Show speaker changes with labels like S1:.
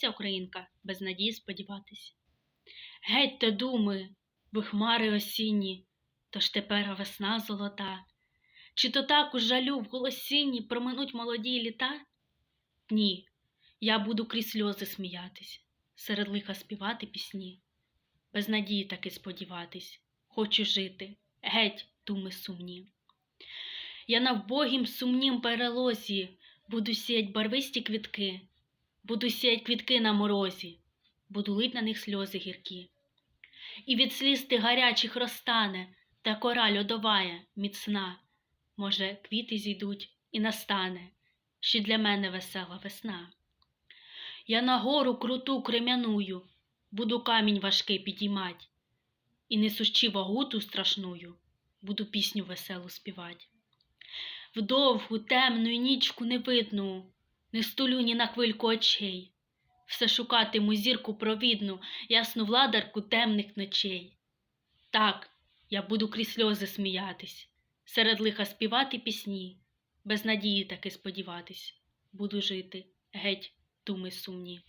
S1: сміється українка, без надії сподіватись. Геть те думи, ви хмари осінні, тож тепер весна золота. Чи то так у жалю в голосінні проминуть молоді літа? Ні, я буду крізь сльози сміятись, серед лиха співати пісні, без надії таки сподіватись, хочу жити, геть, думи сумні. Я на вбогім сумнім перелозі буду сіять барвисті квітки, буду сіять квітки на морозі, буду лить на них сльози гіркі. І від сліз тих гарячих розтане та кора льодовая, міцна. Може, квіти зійдуть і настане ще для мене весела весна. Я на гору круту крем'яную, буду камінь важкий підіймать, і несущи вагу ту страшную, буду пісню веселу співать. В довгу темну нічку невидну, не стулю ні на хвильку очей, все шукатиму зірку провідну, ясну владарку темних ночей. Так, я буду крізь сльози сміятись, серед лиха співати пісні, без надії таки сподіватись, буду жити, геть, думи сумні.